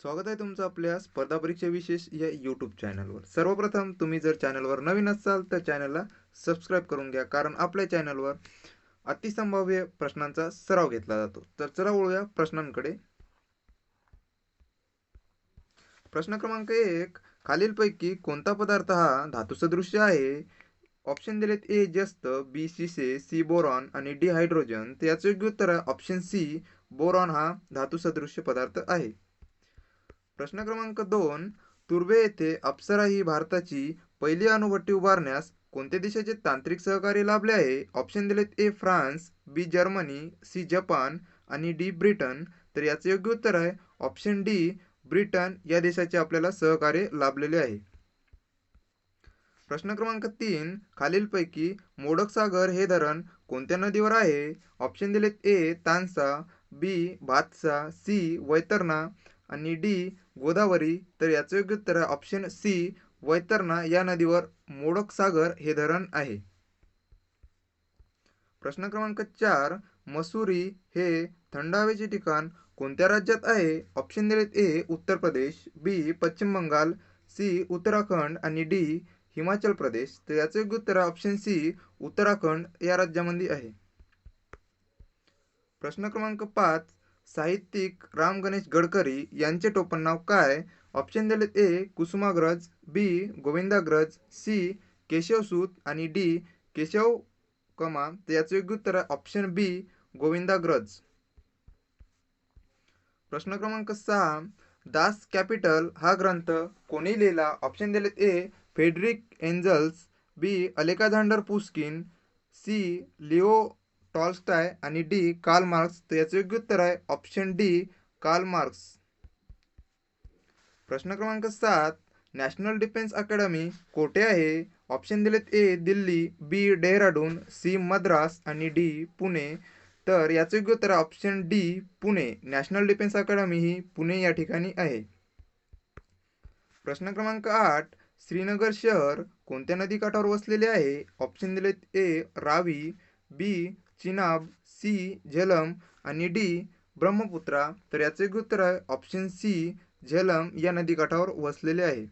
स्वागत आहे तुमचं आपल्या स्पर्धा परीक्षा विशेष या यूट्यूब चॅनलवर सर्वप्रथम तुम्ही जर चॅनलवर नवीन असाल तर चॅनलला सबस्क्राईब करून घ्या कारण आपल्या चॅनलवर अतिसंभाव्य प्रश्नांचा सराव घेतला जातो. तर चला वळूया प्रश्नांकडे. प्रश्न क्रमांक एक खालीलपैकी कोणता पदार्थ हा धातुसदृश्य आहे? ऑप्शन दिलेत ए जस्त बी शिसे सी बोरॉन आणि डी हायड्रोजन तर याचं योग्य उत्तर आहे ऑप्शन सी बोरॉन हा धातुसदृश्य पदार्थ आहे. प्रश्न क्रमांक दोन तुर्बे येथे अप्सरा ही भारताची पहिली अणुभट्टी उभारण्यास कोणत्या देशाचे तांत्रिक सहकार्य लाभले आहे? ऑप्शन दिलेत A France B Germany C Japan आणि डी ब्रिटन तर याचं योग्य उत्तर आहे. ऑप्शन डी ब्रिटन या देशाचे आपल्याला सहकार्य लाभलेले आहे. प्रश्न क्रमांक तीन खालीलपैकी मोडक सागर हे धरण कोणत्या नदीवर आहे? ऑप्शन दिलेत A Tansa B Bhatsa C Vaitarna. आणि डी गोदावरी. तर याचं योग्य उत्तर आहे ऑप्शन सी वैतरणा. या नदीवर मोडक सागर हे धरण आहे. प्रश्न क्रमांक चार मसुरी हे थंड हवेचे ठिकाण कोणत्या राज्यात आहे? ऑप्शन दिलेत ए उत्तर प्रदेश. बी पश्चिम बंगाल. सी उत्तराखंड. आणि डी हिमाचल प्रदेश. तर याचं योग्य उत्तर आहे ऑप्शन सी उत्तराखंड. या राज्यामध्ये आहे. प्रश्न क्रमांक पाच साहित्यिक राम गणेश गडकरी यांचे टोपण नाव काय? ऑप्शन दिलेत A Kusumagraj B Govindagraj C Keshavsut आणि डी केशव कमा. तर याचं योग्य उत्तर आहे ऑप्शन बी गोविंदाग्रज. प्रश्न क्रमांक सहा दास कॅपिटल हा ग्रंथ कोणी लिहिला? ऑप्शन दिलेत A Frederick Engels B Alexander Pushkin C Leo Tolstoy आणि डी कार्ल मार्क्स तर याचं योग्य उत्तर आहे ऑप्शन डी कार्ल मार्क्स. प्रश्न क्रमांक सात नॅशनल डिफेन्स अकॅडमी कोठे आहे? ऑप्शन दिलेत A Delhi B Dehradun C Madras आणि डी पुणे. तर याचं योग्य उत्तर आहे option D Pune. National Defence Academy ही पुणे या ठिकाणी आहे. प्रश्न क्रमांक आठ श्रीनगर शहर कोणत्या नदीकाठावर वसलेले आहे? ऑप्शन दिलेत A Ravi B Chenab C Jhelum आणि डी ब्रह्मपुत्रा. तर याचे उत्तर आहे ऑप्शन सी झेलम. या नदीकाठावर वसलेले आहे.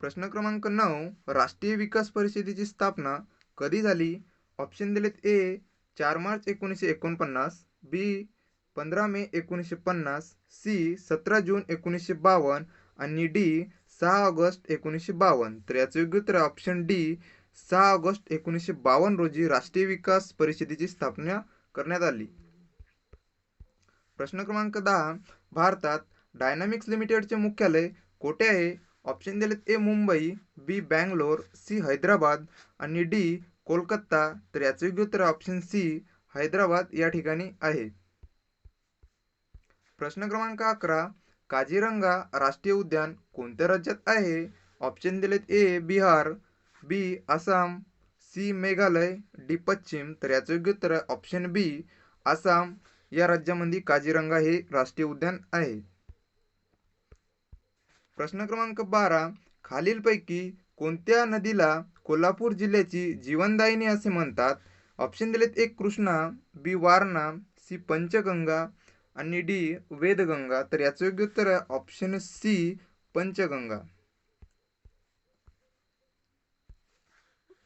प्रश्न क्रमांक नऊ राष्ट्रीय विकास परिषदेची स्थापना कधी झाली? ऑप्शन दिलेत ए चार मार्च एकोणीसशे एकोणपन्नास. बी पंधरा मे एकोणीसशे पन्नास. सी सतरा जून एकोणीसशे बावन्न. आणि डी सहा ऑगस्ट एकोणीसशे बावन्न. तर याचं योग्य उत्तर ऑप्शन डी सहा ऑगस्ट एकोणीसशे बावन्न रोजी राष्ट्रीय विकास परिषदेची स्थापना करण्यात आली. प्रश्न क्रमांक दहा. भारतात डायनामिक्स लिमिटेडचे मुख्यालय कोठे आहे? ऑप्शन दिलेत A Mumbai B Bangalore C Hyderabad आणि डी कोलकाता. तर याचं योग्य उत्तर ऑप्शन सी हैदराबाद या ठिकाणी आहे. प्रश्न क्रमांक अकरा. काझीरंगा राष्ट्रीय उद्यान कोणत्या राज्यात आहे? ऑप्शन दिलेत A Bihar B Assam. C Meghalaya. D Paschim. तर याचं योग्य उत्तर आहे ऑप्शन बी आसाम. या राज्यामध्ये काजीरंगा हे राष्ट्रीय उद्यान आहे. प्रश्न क्रमांक बारा खालीलपैकी कोणत्या नदीला कोल्हापूर जिल्ह्याची जीवनदायिनी असे म्हणतात? ऑप्शन दिलेत एक कृष्णा बी वारणा सी पंचगंगा आणि डी वेदगंगा. तर याचं योग्य उत्तर आहे ऑप्शन सी पंचगंगा.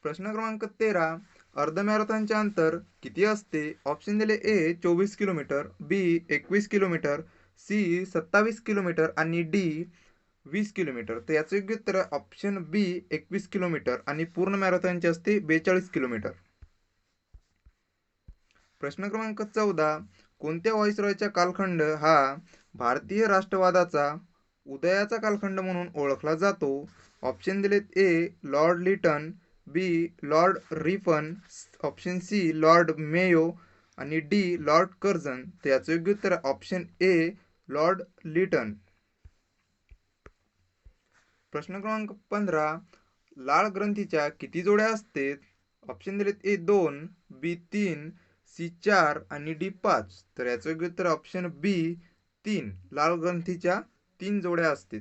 प्रश्न क्रमांक तेरा अर्ध मॅरेथॉनचे अंतर किती असते? ऑप्शन दिले ए चोवीस किलोमीटर बी एकवीस किलोमीटर सी सत्तावीस किलोमीटर आणि डी वीस किलोमीटर. तर याचं योग्य उत्तर आहे ऑप्शन बी एकवीस किलोमीटर आणि पूर्ण मॅरेथॉनचे असते बेचाळीस किलोमीटर. प्रश्न क्रमांक चौदा कोणत्या व्हॉइसरॉयचा कालखंड हा भारतीय राष्ट्रवादाचा उदयाचा कालखंड म्हणून ओळखला जातो? ऑप्शन दिलेत A Lord Lytton B Lord Ripon option C Lord Mayo आणि डी लॉर्ड कर्झन. तर याचं योग्य उत्तर ऑप्शन ए लॉर्ड लिटन. प्रश्न क्रमांक पंधरा लाळ ग्रंथीच्या किती जोड्या असते ऑप्शन दिलेत ए दोन बी तीन सी चार आणि डी पाच. तर याचं योग्य उत्तर ऑप्शन बी तीन. लाल ग्रंथीच्या तीन जोड्या असतील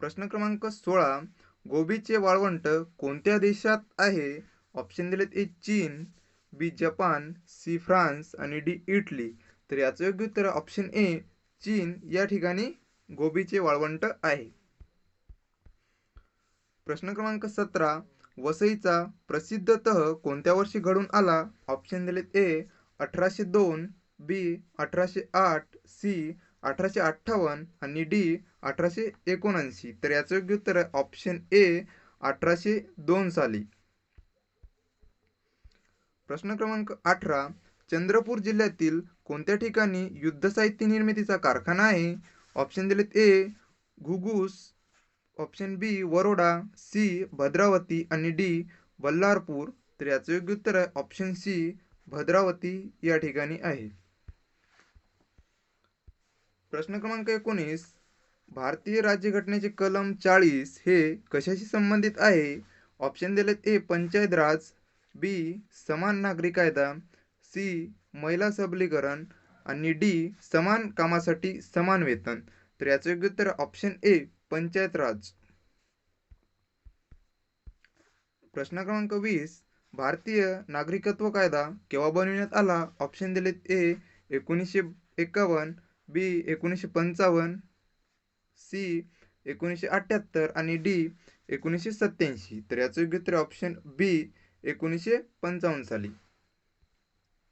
प्रश्न क्रमांक सोळा गोबीचे वाळवंट कोणत्या देशात आहे? ऑप्शन दिलेत ए चीन बी जपान सी फ्रान्स आणि डी इटली. तर याचं योग्य उत्तर ऑप्शन ए चीन. या ठिकाणी गोबीचे वाळवंट आहे. प्रश्न क्रमांक सतरा वसईचा प्रसिद्ध तह कोणत्या वर्षी घडून आला? ऑप्शन दिलेत ए अठराशे दोन बी अठराशे आठ सी अठराशे अठ्ठावन्न आणि डी अठराशे एकोणऐंशी. तर याचं योग्य उत्तर आहे ऑप्शन ए अठराशे दोन साली. प्रश्न क्रमांक अठरा चंद्रपूर जिल्ह्यातील कोणत्या ठिकाणी युद्ध साहित्य निर्मितीचा कारखाना आहे? ऑप्शन दिलेत A Ghugus option B Warora. C Bhadravati. आणि डी बल्लारपूर. तर याचं योग्य उत्तर आहे ऑप्शन सी भद्रावती या ठिकाणी आहे. प्रश्न क्रमांक एकोणीस भारतीय राज्यघटनेचे कलम चाळीस हे कशाशी संबंधित आहे? ऑप्शन दिलेत ए पंचायत राज बी समान नागरी कायदा सी महिला सबलीकरण आणि डी समान कामासाठी समान वेतन. तर याचं योग्य उत्तर ऑप्शन ए पंचायत राज. प्रश्न क्रमांक वीस भारतीय नागरिकत्व कायदा केव्हा बनविण्यात आला? ऑप्शन दिलेत ए एकोणीसशे एकावन्न बी एकोणीसशे पंचावन्न सी एकोणीसशे अठ्ठ्याहत्तर आणि डी एकोणीसशे सत्त्याऐंशी. तर याचं योग्य उत्तर ऑप्शन बी एकोणीसशे पंचावन्न साली